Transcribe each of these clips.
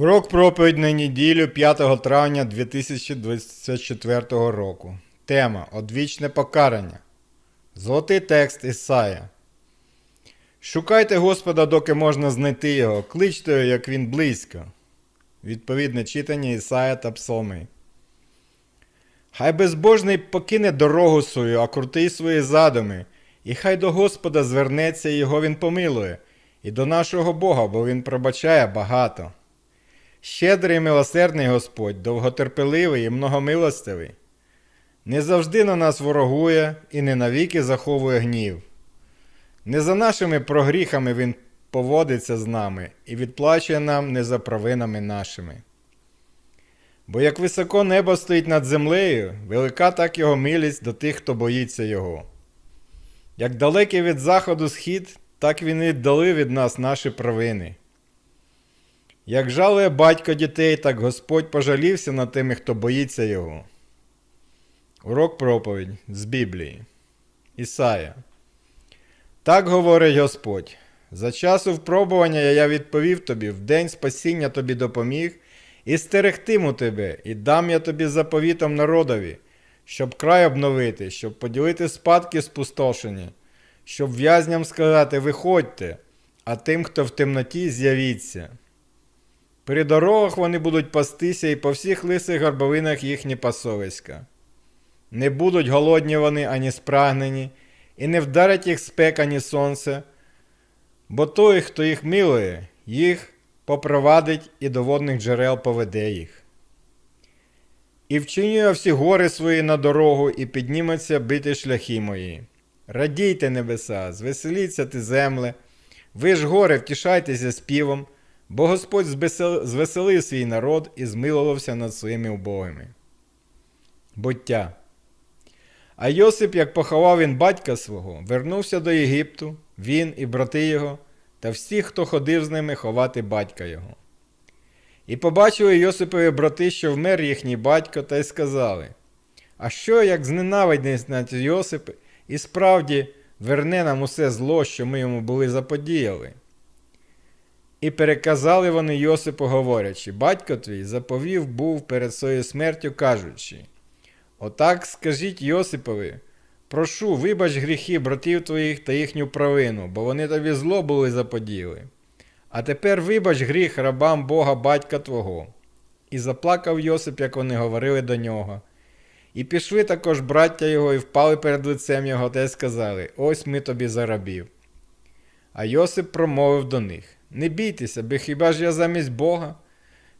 Урок проповідь на неділю 5 травня 2024 року. Тема Одвічне покарання. Золотий текст Ісая. Шукайте Господа, доки можна знайти його, кличте його, як він близько. Відповідне читання Ісая та Псалми. Хай безбожний покине дорогу свою, а крутий свої задуми, і хай до Господа звернеться, і його він помилує, і до нашого Бога, бо він пробачає багато. Щедрий милосердний Господь, довготерпеливий і многомилостивий. Не завжди на нас ворогує і не навіки заховує гнів. Не за нашими прогріхами Він поводиться з нами і відплачує нам не за провинами нашими. Бо як високо небо стоїть над землею, велика так його милість до тих, хто боїться його. Як далекий від заходу схід, так він і віддалив від нас наші провини. Як жалує батько дітей, так Господь пожалівся над тими, хто боїться його. Урок проповідь з Біблії. Ісая. Так говорить Господь. За часу впробування я відповів тобі, в день спасіння тобі допоміг, і стерегтиму тебе, і дам я тобі заповітом народові, щоб край обновити, щоб поділити спадки спустошені, щоб в'язням сказати виходьте, а тим, хто в темноті, з'явіться. При дорогах вони будуть пастися і по всіх лисих гарбовинах їхні пасовиська. Не будуть голодні вони ані спрагнені, і не вдарить їх спека, ані сонце, бо той, хто їх милує, їх попровадить і до водних джерел поведе їх. І вчинює всі гори свої на дорогу, і підніметься бити шляхи мої. Радійте небеса, звеселіться ти земле, ви ж гори, втішайтеся співом, бо Господь звеселив свій народ і змилувався над своїми убогими. Буття. А Йосип, як поховав він батька свого, вернувся до Єгипту, він і брати його, та всі, хто ходив з ними ховати батька його. І побачили Йосипові брати, що вмер їхній батько, та й сказали: А що, як зненавидить нас Йосип, і справді верне нам усе зло, що ми йому були заподіяли? І переказали вони Йосипу, говорячи, батько твій заповів був перед своєю смертю, кажучи: Отак скажіть Йосипові, прошу, вибач гріхи братів твоїх та їхню провину, бо вони тобі зло були заподіли. А тепер вибач гріх рабам Бога батька твого. І заплакав Йосип, як вони говорили до нього. І пішли також браття його і впали перед лицем його та й сказали: Ось ми тобі за рабів. А Йосип промовив до них: Не бійтеся, бо хіба ж я замість Бога?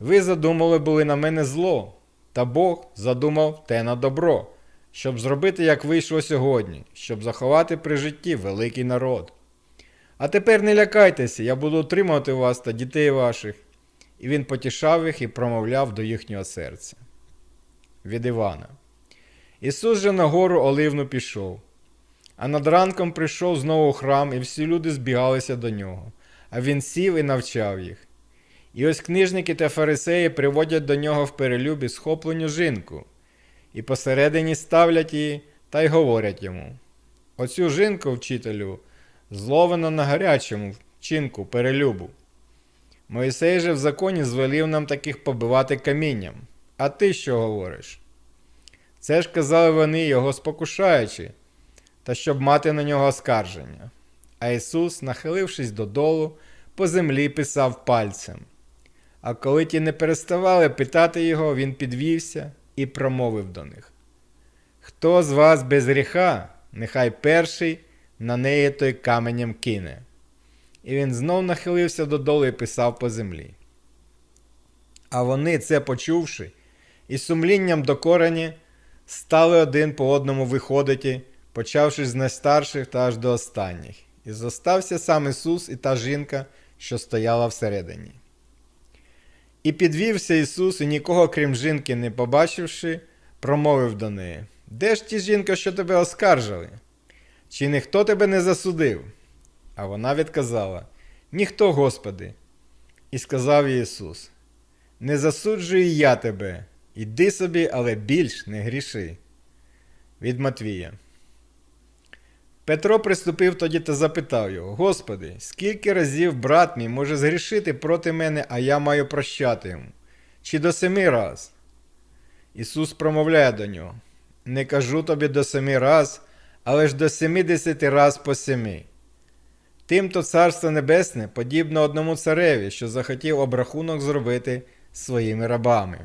Ви задумали були на мене зло, та Бог задумав те на добро, щоб зробити, як вийшло сьогодні, щоб заховати при житті великий народ. А тепер не лякайтеся, я буду утримувати вас та дітей ваших. І він потішав їх і промовляв до їхнього серця. Від Івана. Ісус же на гору Оливну пішов. А над ранком прийшов знову храм, і всі люди збігалися до нього, а він сів і навчав їх. І ось книжники та фарисеї приводять до нього в перелюбі схоплену жінку, і посередині ставлять її та й говорять йому: Оцю жінку, вчителю, зловено на гарячому вчинку перелюбу. Моїсей же в законі звелів нам таких побивати камінням. А ти що говориш? Це ж казали вони його спокушаючи, та щоб мати на нього оскарження. А Ісус, нахилившись додолу, по землі писав пальцем. А коли ті не переставали питати його, він підвівся і промовив до них: Хто з вас без гріха, нехай перший на неї той каменем кине. І він знов нахилився додолу і писав по землі. А вони, це почувши, і сумлінням докорені, стали один по одному виходити, почавши з найстарших та аж до останніх, і зостався сам Ісус і та жінка, що стояла всередині. І підвівся Ісус, і нікого, крім жінки, не побачивши, промовив до неї: Де ж ті жінка, що тебе оскаржили? Чи ніхто тебе не засудив? А вона відказала: Ніхто, Господи. І сказав їй Ісус: Не засуджую я тебе, іди собі, але більш не гріши. Від Матвія. Петро приступив тоді та запитав його: Господи, скільки разів брат мій може згрішити проти мене, а я маю прощати йому? Чи до семи раз? Ісус промовляє до нього: Не кажу тобі до семи раз, але ж до семидесяти раз по семи. Тимто царство небесне подібно одному цареві, що захотів обрахунок зробити своїми рабами.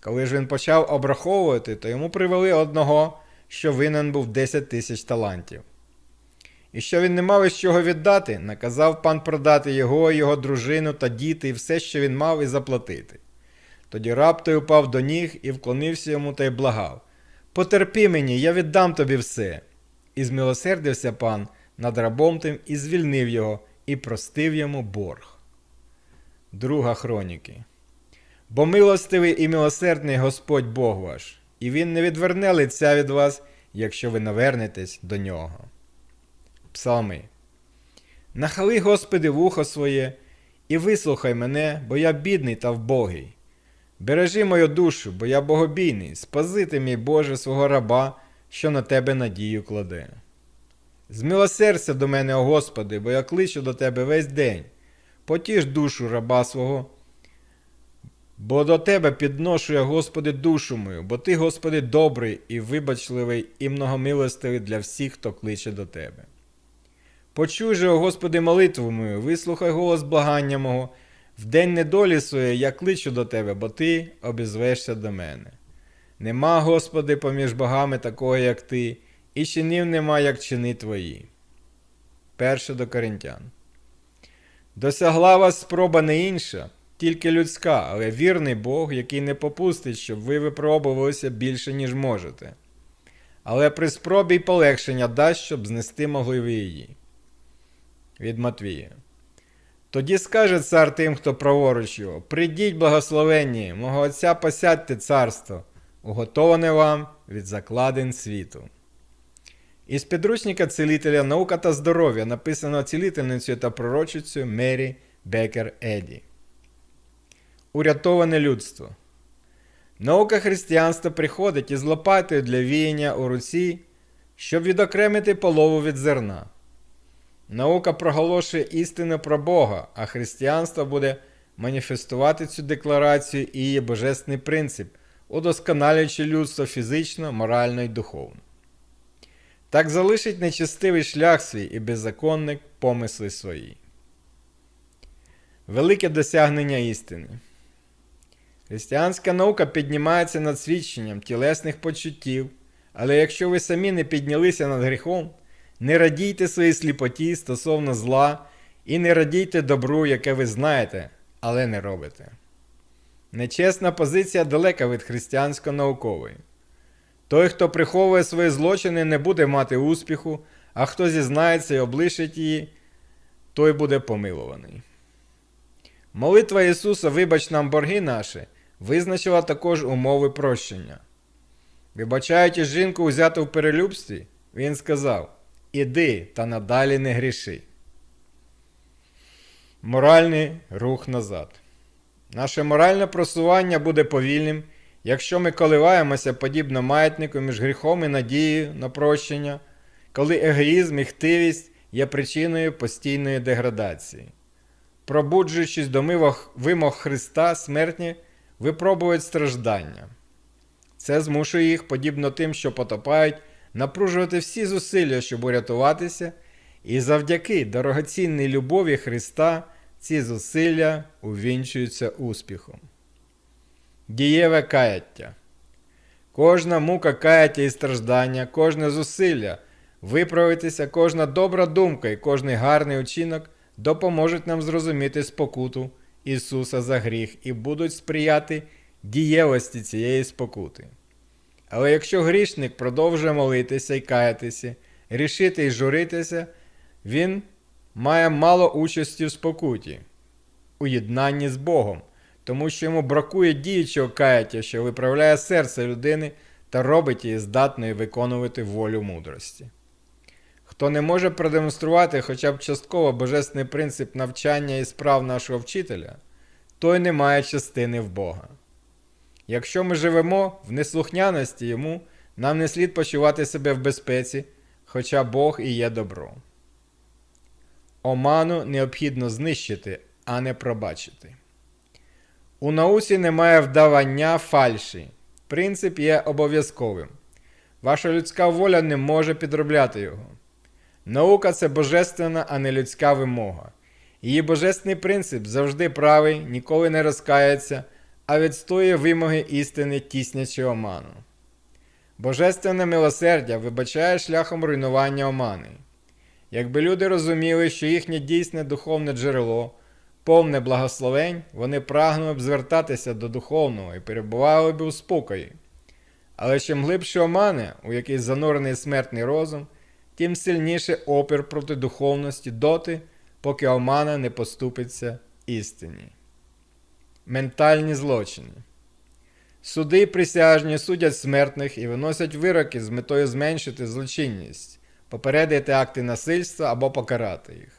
Коли ж він почав обраховувати, то йому привели одного, що винен був 10 тисяч талантів. І що він не мав із чого віддати, наказав пан продати його, його дружину та діти, і все, що він мав, і заплатити. Тоді раб той упав до ніг і вклонився йому та й благав Потерпи мені, я віддам тобі все. І змилосердився пан над рабом тим і звільнив його, і простив йому борг. Друга хроніки. Бо милостивий і милосердний Господь Бог ваш, і Він не відверне лиця від вас, якщо ви навернетесь до нього. Псалми. Нахали, Господи, вухо своє, і вислухай мене, бо я бідний та вбогий. Бережи мою душу, бо я богобійний, спазити мій Боже свого раба, що на тебе надію кладе. Змилосердся до мене, о Господи, бо я кличу до Тебе весь день. Потіш душу раба свого. Бо до Тебе підношу я, Господи, душу мою, бо Ти, Господи, добрий і вибачливий, і многомилостивий для всіх, хто кличе до Тебе. Почуй же, о Господи, молитву мою, вислухай голос благання мого. В день недолі своєї я кличу до Тебе, бо Ти обізвешся до мене. Нема, Господи, поміж богами такого, як Ти, і чинів нема, як чини Твої. Перше до Коринтян. Досягла вас спроба не інша, тільки людська, але вірний Бог, який не попустить, щоб ви випробувалися більше, ніж можете. Але при спробі й полегшення дасть, щоб знести могли ви її. Від Матвія. Тоді скаже цар тим, хто праворуч його, придіть, благословенні, мого Отця посядьте царство, уготоване вам від закладин світу. Із підручника цілителя Наука та здоров'я написано цілительницею та пророчицею Мері Бекер Еді. Урятоване людство. Наука християнства приходить із лопатою для віяння у руці, щоб відокремити полову від зерна. Наука проголошує істину про Бога, а християнство буде маніфестувати цю декларацію і її божественний принцип, удосконалюючи людство фізично, морально і духовно. Так залишить нечестивий шлях свій і беззаконник помисли свої. Велике досягнення істини. Християнська наука піднімається над свідченням тілесних почуттів, але якщо ви самі не піднялися над гріхом, не радійте своїй сліпоті стосовно зла і не радійте добру, яке ви знаєте, але не робите. Нечесна позиція далека від християнсько-наукової. Той, хто приховує свої злочини, не буде мати успіху, а хто зізнається і облишить її, той буде помилуваний. Молитва Ісуса, вибач нам борги наші, визначила також умови прощення. Вибачаючи жінку узяту в перелюбстві, він сказав: Іди та надалі не гріши. Моральний рух назад. Наше моральне просування буде повільним, якщо ми коливаємося подібно маятнику між гріхом і надією на прощення, коли егоїзм і хтивість є причиною постійної деградації. Пробуджуючись до вимог Христа, смертні випробують страждання. Це змушує їх, подібно тим, що потопають, напружувати всі зусилля, щоб урятуватися, і завдяки дорогоцінній любові Христа ці зусилля увінчуються успіхом. Дієве каяття. Кожна мука каяття і страждання, кожне зусилля виправитися, кожна добра думка і кожний гарний учинок допоможуть нам зрозуміти спокуту Ісуса за гріх і будуть сприяти дієвості цієї спокути. Але якщо грішник продовжує молитися і каятися, рішити і журитися, він має мало участі в спокуті, у єднанні з Богом, тому що йому бракує діючого каяття, що виправляє серце людини та робить її здатною виконувати волю мудрості. Хто не може продемонструвати хоча б частково божественний принцип навчання і справ нашого вчителя, той не має частини в Бога. Якщо ми живемо в неслухняності йому, нам не слід почувати себе в безпеці, хоча Бог і є добро. Оману необхідно знищити, а не пробачити. У науці немає вдавання фальші. Принцип є обов'язковим. Ваша людська воля не може підробляти його. Наука це божественна, а не людська вимога. Її божественний принцип завжди правий, ніколи не розкається, а відстоює вимоги істини, тіснячи оману. Божественне милосердя вибачає шляхом руйнування омани. Якби люди розуміли, що їхнє дійсне духовне джерело, повне благословень, вони прагнули б звертатися до духовного і перебували б у спокої. Але чим глибше омани, у який занурений смертний розум, тим сильніше опір проти духовності доти, поки омана не поступиться істині. Ментальні злочини. Суди присяжні судять смертних і виносять вироки з метою зменшити злочинність, попередити акти насильства або покарати їх.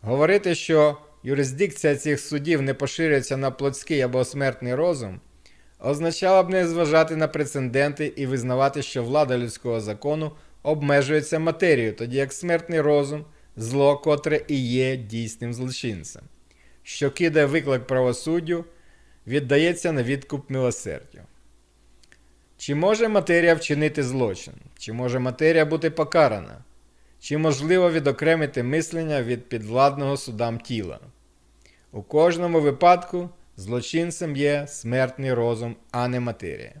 Говорити, що юрисдикція цих судів не поширюється на плотський або смертний розум, означало б не зважати на прецеденти і визнавати, що влада людського закону обмежується матерією, тоді як смертний розум зло, котре і є дійсним злочинцем, що кидає виклик правосуддю, віддається на відкуп милосердю. Чи може матерія вчинити злочин? Чи може матерія бути покарана? Чи можливо відокремити мислення від підвладного судам тіла? У кожному випадку злочинцем є смертний розум, а не матерія.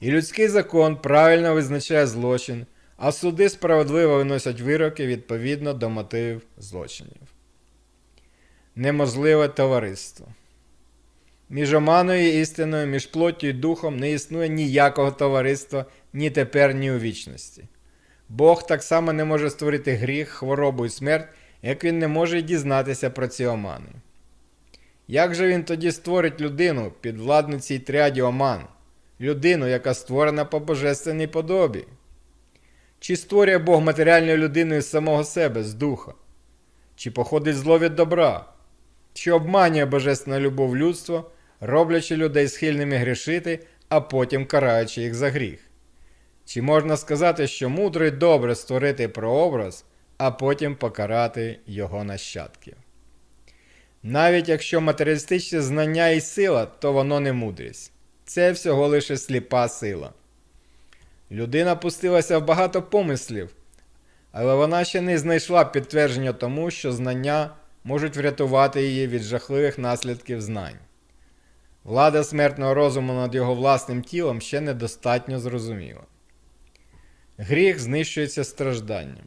І людський закон правильно визначає злочин, а суди справедливо виносять вироки відповідно до мотивів злочинів. Неможливе товариство. Між оманою і істиною, між плоттю і духом не існує ніякого товариства ні тепер, ні у вічності. Бог так само не може створити гріх, хворобу і смерть, як він не може дізнатися про ці омани. Як же він тоді створить людину під владну цій тряді оман, людину, яка створена по божественній подобі? Чи створює Бог матеріальну людину із самого себе, з духа? Чи походить зло від добра? Чи обманює божественна любов людство, роблячи людей схильними грішити, а потім караючи їх за гріх? Чи можна сказати, що мудро й добре створити прообраз, а потім покарати його нащадків? Навіть якщо матеріалістичне знання і сила, то воно не мудрість. Це всього лише сліпа сила. Людина пустилася в багато помислів, але вона ще не знайшла підтвердження тому, що знання можуть врятувати її від жахливих наслідків знань. Влада смертного розуму над його власним тілом ще недостатньо зрозуміла. Гріх знищується стражданням.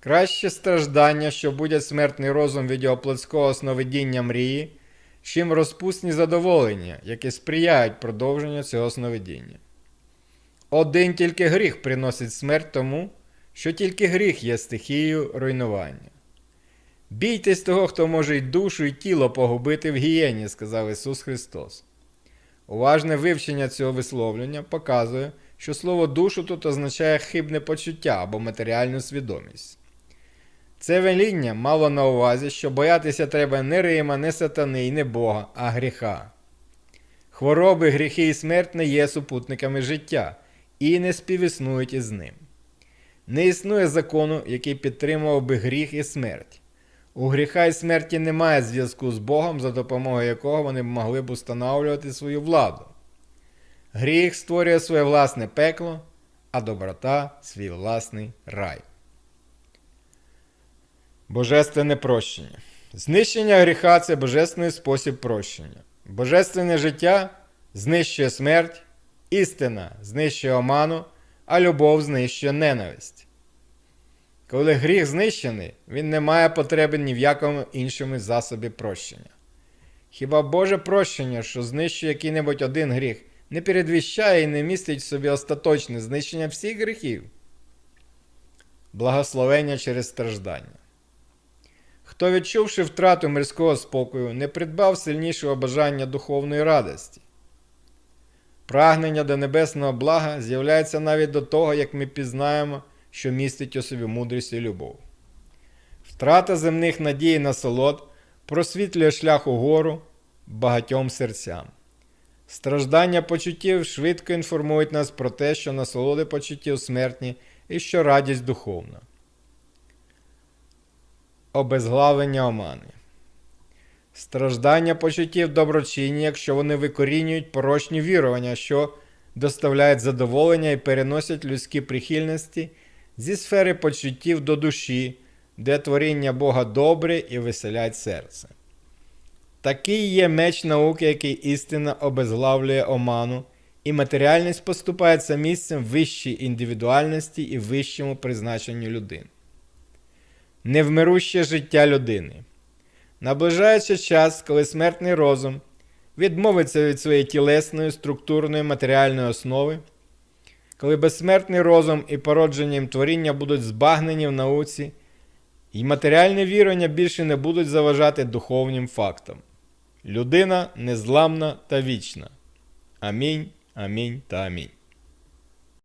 Краще страждання, що будять смертний розум від його плотського сновидіння мрії, чим розпусні задоволення, які сприяють продовженню цього сновидіння. Один тільки гріх приносить смерть тому, що тільки гріх є стихією руйнування. Бійтесь того, хто може й душу, і тіло погубити в гієні, сказав Ісус Христос. Уважне вивчення цього висловлення показує, що слово душу тут означає хибне почуття або матеріальну свідомість. Це веління мало на увазі, що боятися треба не Рима, не сатани і не Бога, а гріха. Хвороби, гріхи і смерть не є супутниками життя і не співіснують із ним. Не існує закону, який підтримував би гріх і смерть. У гріха і смерті немає зв'язку з Богом, за допомогою якого вони могли б установлювати свою владу. Гріх створює своє власне пекло, а доброта свій власний рай. Божественне прощення. Знищення гріха це божественний спосіб прощення. Божественне життя знищує смерть, істина знищує оману, а любов знищує ненависть. Коли гріх знищений, він не має потреби ні в якому іншому засобі прощення. Хіба Боже прощення, що знищує який-небудь один гріх, не передвіщає і не містить в собі остаточне знищення всіх гріхів? Благословення через страждання. Хто, відчувши втрату мирського спокою, не придбав сильнішого бажання духовної радості. Прагнення до небесного блага з'являється навіть до того, як ми пізнаємо, що містить у собі мудрість і любов. Втрата земних надій і насолод просвітлює шлях угору багатьом серцям. Страждання почуттів швидко інформують нас про те, що насолоди почуттів смертні і що радість духовна. Обезглавлення омани. Страждання почуттів доброчинні, якщо вони викорінюють порочні вірування, що доставляють задоволення і переносять людські прихильності зі сфери почуттів до душі, де творіння Бога добре і веселять серце. Такий є меч науки, який істинно обезглавлює оману, і матеріальність поступається місцем вищій індивідуальності і вищому призначенню людини. Невмируще життя людини. Наближається час, коли смертний розум відмовиться від своєї тілесної, структурної матеріальної основи, коли безсмертний розум і породженням творіння будуть збагнені в науці, і матеріальне вірування більше не будуть заважати духовним фактам. Людина незламна та вічна. Амінь, амінь та амінь.